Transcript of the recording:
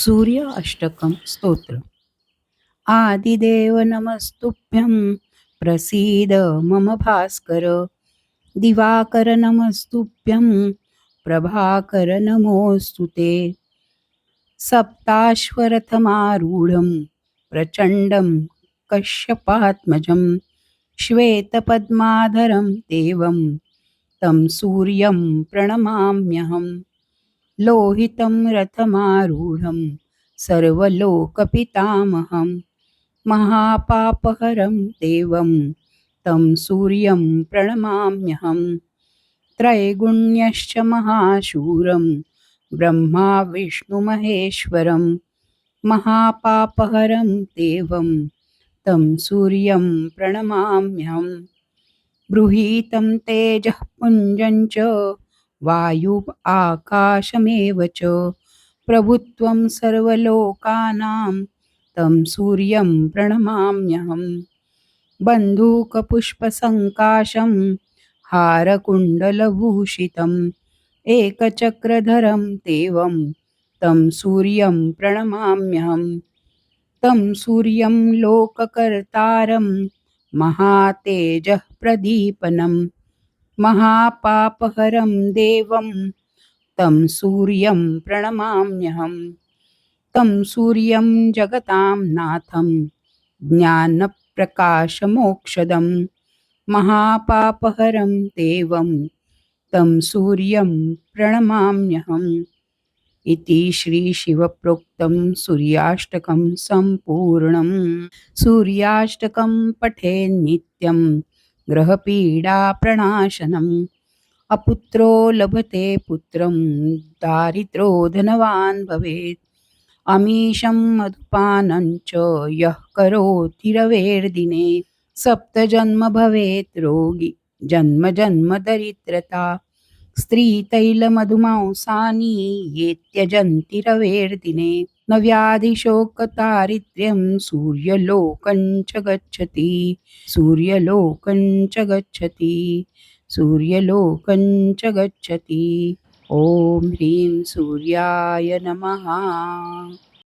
सूर्य अष्टकम स्तोत्र आदिदेव नमस्तुभ्यं प्रसीद मम भास्कर। दिवाकर नमस्तुभ्यं प्रभाकर नमोऽस्तु ते। सप्ताश्वरथमारूढं प्रचण्डं कश्यपात्मजं श्वेतपद्माधरं देवं तं सूर्यं प्रणमाम्यहम्। लोहितं रथमारूढं सर्वलोकपितामहं महापापहरं देवं तं सूर्यं प्रणमाम्यहं त्रैगुण्यश्च महाशूरं ब्रह्मा विष्णुमहेश्वरं महापापहरं देवं तं सूर्यं प्रणमाम्यहं ब्रूहीतं तेजः पुञ्जं च वायु आकाशमेव च प्रभुत्वं सर्वलोकानां तं सूर्यं प्रणमाम्यहं। बन्धूकपुष्पसङ्काशं हारकुण्डलभूषितम् एकचक्रधरं देवं तं सूर्यं प्रणमाम्यहं। तं सूर्यं लोककर्तारं महातेजः प्रदीपनम् महापापहरं देवं। तं सूर्यं प्रणमाम्यहं। तं सूर्यं जगतां नाथं। ज्ञानप्रकाशमोक्षदं। महापापहरं देवं। तं सूर्यं प्रणमाम्यहम् इति श्रीशिवप्रोक्तं सूर्याष्टकं सम्पूर्णं सूर्याष्टकं पठेन्नित्यं ग्रहपीडाप्रणाशनम् अपुत्रो लभते पुत्रं, दारिद्रो धनवान् भवेत्। अमीशं मधुपानञ्च यः करोति रवेर्दिने। सप्तजन्म भवेत् रोगी, जन्म जन्म दरिद्रता। स्त्रीतैलमधुमांसानि ये त्यजन्ति रवेर्दिने न व्याधिशोकदारिद्र्यं सूर्यलोकं च गच्छति। सूर्यलोकं च गच्छति। सूर्यलोकं च गच्छति। ॐ ह्रीं सूर्याय नमः।